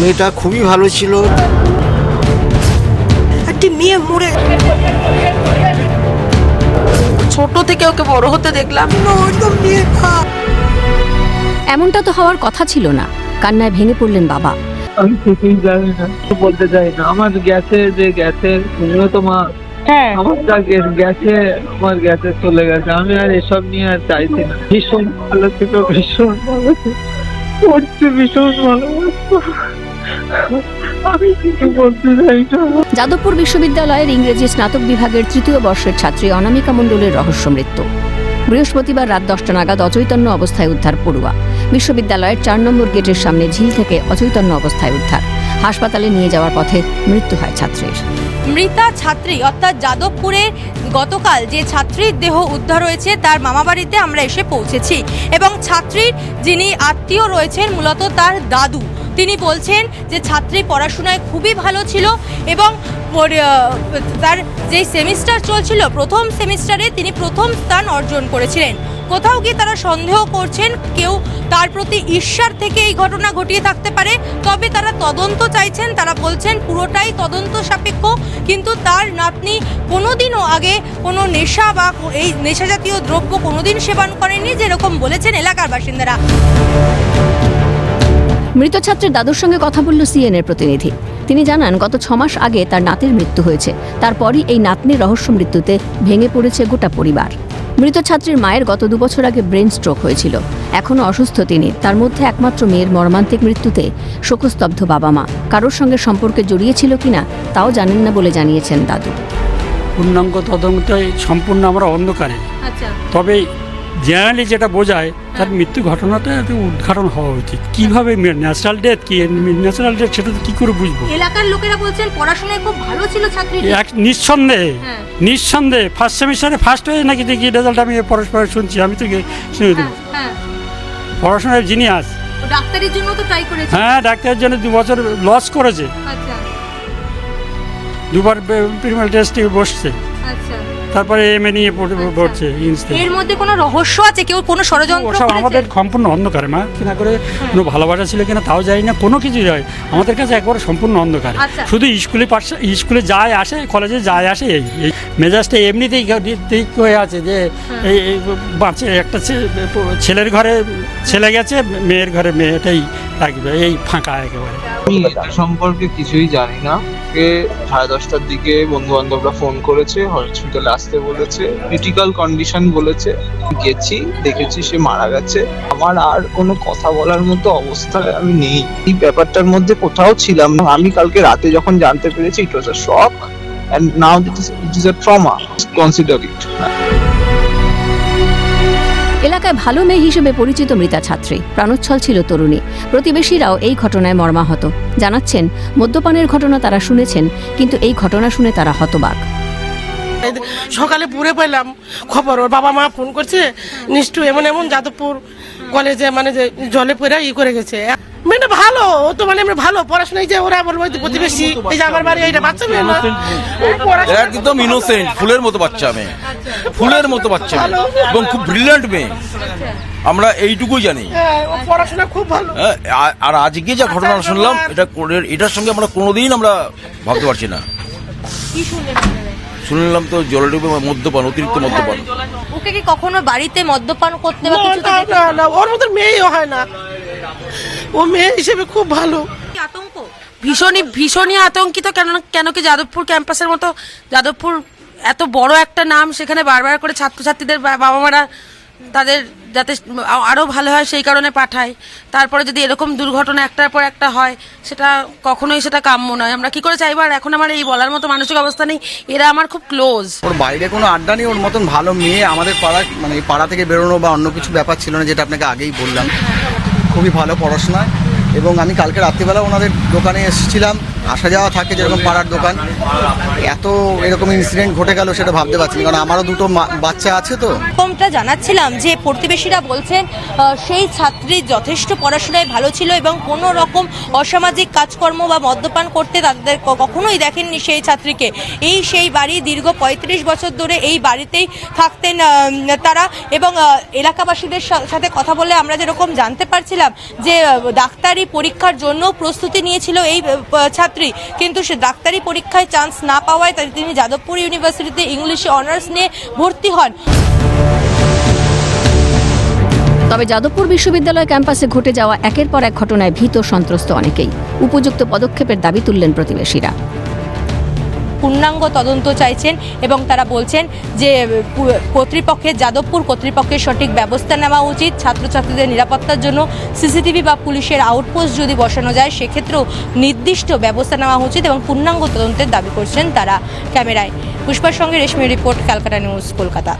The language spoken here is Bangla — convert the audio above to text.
মেয়েটা খুবই ভালো ছিল। একটি মেয়ে মরে ছোট থেকে ওকে বড় হতে দেখলাম। এমনটা তো হওয়ার কথা ছিল না। কান্নায় ভেঙে পড়লেন বাবা। আমি কিছুই জানি না বলতে চাই না। আমার গ্যাসে যে গ্যাসের তুমিও তো মা। হ্যাঁ। আমার যা গ্যাসে আমার গ্যাসে চলে গেছে। আমি আর এসব নিয়ে আর চাইছি না। ভীষণ ভালো ছিল ভীষণ ভালো ছিল। যাদবপুর বিশ্ববিদ্যালয়ের ইংরেজি স্নাতক বিভাগের তৃতীয় বর্ষের ছাত্রী অনামিকা মণ্ডলের রহস্য মৃত্যু। বৃহস্পতিবার রাত দশটা নাগাদ অচৈতন্য অবস্থায় উদ্ধার পড়ুয়া। বিশ্ববিদ্যালয়ের চার নম্বর গেটের সামনে ঝিল থেকে অচৈতন্য অবস্থায় উদ্ধার। হাসপাতালে নিয়ে যাওয়ার পথে মৃত্যু হয় ছাত্রীর। মৃতা ছাত্রী অর্থাৎ যাদবপুরে গতকাল যে ছাত্রীর দেহ উদ্ধার হয়েছে, তার মামাবাড়িতে আমরা এসে পৌঁছেছি। এবং ছাত্রীর যিনি আত্মীয় রয়েছেন, মূলত তার দাদু। তিনি বলছেন যে ছাত্রী পড়াশোনায় খুবই ভালো ছিল এবং তার যেই সেমিস্টার চলছিল, প্রথম সেমিস্টারে তিনি প্রথম স্থান অর্জন করেছিলেন। কোথাও গিয়ে তারা সন্দেহ করছেন কেউ তার প্রতি ঈর্ষার থেকে এই ঘটনা ঘটিয়ে থাকতে পারে? তবে তারা তদন্ত চাইছেন, তারা বলছেন পুরোটাই তদন্ত সাপেক্ষ, কিন্তু তার নাতনি কোনোদিনও আগে কোনো নেশা বা এই নেশা জাতীয় দ্রব্য কোনোদিন সেবন করেনি যেরকম বলেছেন এলাকার বাসিন্দারা। মৃত ছাত্রের দাদুর সঙ্গে কথা বলল সিএনএর প্রতিনিধি। তিনি জানান গত ছমাস আগে তার নাতির মৃত্যু হয়েছে। তারপরই এই নাতনির রহস্য মৃত্যুতে ভেঙে পড়েছে গোটা পরিবার। মৃত ছাত্রীর মায়ের গত দুবছর আগে ব্রেন স্ট্রোক হয়েছিল। এখনও অসুস্থ তিনি। তার মধ্যে একমাত্র মেয়ের মর্মান্তিক মৃত্যুতে শোকস্তব্ধ বাবা মা। কারোর সঙ্গে সম্পর্কে জড়িয়েছিল কিনা তাও জানেন না বলে জানিয়েছেন দাদু। পূর্ণাঙ্গ তদন্তে সম্পূর্ণ আমরা অন্ধকারে। আচ্ছা। তবে জেনারেলি যেটা বোঝায় তার মৃত্যু ঘটনাটা একটু উদ্ঘাটন হওয়া উচিত। কীভাবে ন্যাচারাল ডেথ কি? ন্যাচারাল ডেথ সেটা তো কি করে বুঝব? এলাকার লোকেরা বলছেন পড়াশোনায় খুব ভালো ছিল ছাত্রী এক নিঃসন্দেহে হ্যাঁ। নিঃসন্দেহে ফার্স্ট সেমিস্টারে ফার্স্ট হয়ে নাকি দেখি রেজাল্ট আমি পরস্পর শুনছি আমি তো শুনে দিই। হ্যাঁ পড়াশোনায় জিনিয়াস ডাক্তারের জন্য তো ট্রাই করেছে। হ্যাঁ ডাক্তারের জন্য দু বছর লস করেছে। আচ্ছা। দুবার প্রিমিয়ার টেস্টে বসছে। আচ্ছা। তারপরে এম এ নিয়ে পড়ে- পড়ছে ইনস্টে এর মধ্যে কোনো রহস্য আছে? কেউ কোনো ষড়যন্ত্র করেছে? আমাদের সম্পূর্ণ অন্ধকারে মা। কিনা করে? কোনো ভালোবাসা ছিল কিনা তাও জানি না কোনো কিছু যায় আমাদের কাছে একবারে সম্পূর্ণ অন্ধকারে। আচ্ছা। শুধু স্কুলে পাঠশা স্কুলে যায় আসে কলেজে যায় আসে এই মেজাজটা এমনিতেই ঠিক হয়ে আছে যে এই এই বাঁচে একটা ছেলের ঘরে ছেলে গেছে মেয়ের ঘরে মেয়েটাই থাকবে এই ফাঁকা একেবারে। আমি এটা সম্পর্কে কিছুই জানি না। কে সাড়ে দশটার দিকে বন্ধু বান্ধবরা ফোন করেছে হসপিটালে আসতে বলেছে ক্রিটিক্যাল কন্ডিশন বলেছে। গেছি, দেখেছি সে মারা গেছে। আমার আর কোনো কথা বলার মতো অবস্থায় আমি নেই। এই ব্যাপারটার মধ্যে কোথাও ছিলাম না। আমি কালকে রাতে যখন জানতে পেরেছি it was a shock and now it is a trauma consider it এলাকায় ভালো মেয়ে হিসেবে পরিচিত মৃতা ছাত্রী। প্রাণোচ্ছল ছিল তরুণী। প্রতিবেশীরাও এই ঘটনায় মর্মাহত। জানাচ্ছেন, মদ্যপানের ঘটনা তারা শুনেছেন, কিন্তু এই ঘটনা শুনে তারা হতবাক। সকালে পুরে পেলাম খবর, ওর বাবা মা ফোন করছে নিষ্ঠু এমন এমন যাদবপুর কলেজে মানে জলে পড়ে ই করে গেছে। মেয়েটা ভালো ও তো মানে এমনি ভালো। পড়াশোনায় যে ওরা বলব প্রতিবেশী এই যে আমার বাড়ি এইটা বাচ্চা মেয়ে না। একদম ইনোসেন্ট ফুলের মতো বাচ্চা মেয়ে। ফুলের মতো বাচ্চা মেয়ে। এবং খুব ব্রিলিয়ান্ট মেয়ে। আমরা এইটুকুই জানি। হ্যাঁ, পড়াশোনা খুব ভালো। হ্যাঁ, আর- আজকে যা ঘটনা শুনলাম এটা এটার সঙ্গে আমরা কোনোদিন আমরা ভাবতে পারছি না। শুনলাম তো জলডুবে মদ্যপান অতিরিক্ত মদ্যপান। ওকে কি কখনো বাড়িতে মদ্যপান করতে বা না, না, ওর মতন মেয়েও হয় না। ও মেয়ে হিসেবে খুব ভালো। আতঙ্ক? ভীষণই ভীষণই আতঙ্কিত কেন কেন কি যাদবপুর ক্যাম্পাসের মতো যাদবপুর এত বড় একটা নাম সেখানে বারবার করে ছাত্রছাত্রীদের বা- বাবা মারা তাদের যাতে আরও ভালো হয় সেই কারণে পাঠায়। তারপরে যদি এরকম দুর্ঘটনা একটার পর একটা হয় সেটা কখনোই সেটা কাম্য নয়। আমরা কি করে চাইব? আর এখন আমার এই বলার মতো মানসিক অবস্থা নেই। এরা আমার খুব ক্লোজ ওর বাইরে কোনো আড্ডা নেই ওর মতন ভালো মেয়ে আমাদের পাড়া মানে পাড়া থেকে বেরোনো বা অন্য কিছু ব্যাপার ছিল না যেটা আপনাকে আগেই বললাম। খুবই ভালো পড়াশোনায়। এবং আমি কালকে রাত্রিবেলা ওনাদের দোকানে এসেছিলাম। আসা যাওয়া থাকে যেরকম পাড়ার দোকান। এত এরকম ইনসিডেন্ট ঘটে গেল সেটা ভাবতে পারছি কারণ আমারও দুটো বাচ্চা আছে তো। এরকমটা জানাচ্ছিলাম যে প্রতিবেশীরা বলছেন সেই ছাত্রী যথেষ্ট পড়াশোনায় ভালো ছিল এবং কোনো রকম অসামাজিক কাজকর্ম বা মদ্যপান করতে তাদের কখনোই দেখেননি সেই ছাত্রীকে। এই সেই বাড়ি দীর্ঘ পঁয়ত্রিশ বছর ধরে এই বাড়িতেই থাকতেন তারা এবং এলাকাবাসীদের সাথে কথা বলে আমরা যেরকম জানতে পারছিলাম যে ডাক্তারি পরীক্ষার জন্য প্রস্তুতি নিয়েছিল এই আহ, ছাত্রী, কিন্তু সে ডাক্তারি পরীক্ষায় চান্স না পাওয়ায় তাই তিনি যাদবপুর ইউনিভার্সিটিতে ইংলিশে অনার্স নিয়ে ভর্তি হন। তবে যাদবপুর বিশ্ববিদ্যালয় ক্যাম্পাসে ঘটে যাওয়া একের পর এক ঘটনায় ভীত সন্ত্রস্ত অনেকেই। উপযুক্ত পদক্ষেপের দাবি তুললেন প্রতিবেশীরা। পূর্ণাঙ্গ তদন্ত চাইছেন এবং তারা বলছেন যে কর্তৃপক্ষের, যাদবপুর কর্তৃপক্ষের সঠিক ব্যবস্থা নেওয়া উচিত। ছাত্রছাত্রীদের নিরাপত্তার জন্য সিসিটিভি বা পুলিশের আউটপোস্ট যদি বসানো যায়, সেক্ষেত্রেও নির্দিষ্ট ব্যবস্থা নেওয়া উচিত এবং পূর্ণাঙ্গ তদন্তের দাবি করছেন তারা ক্যামেরায়। পুষ্পার সঙ্গে Reshmi report, Calcutta news, Kolkata.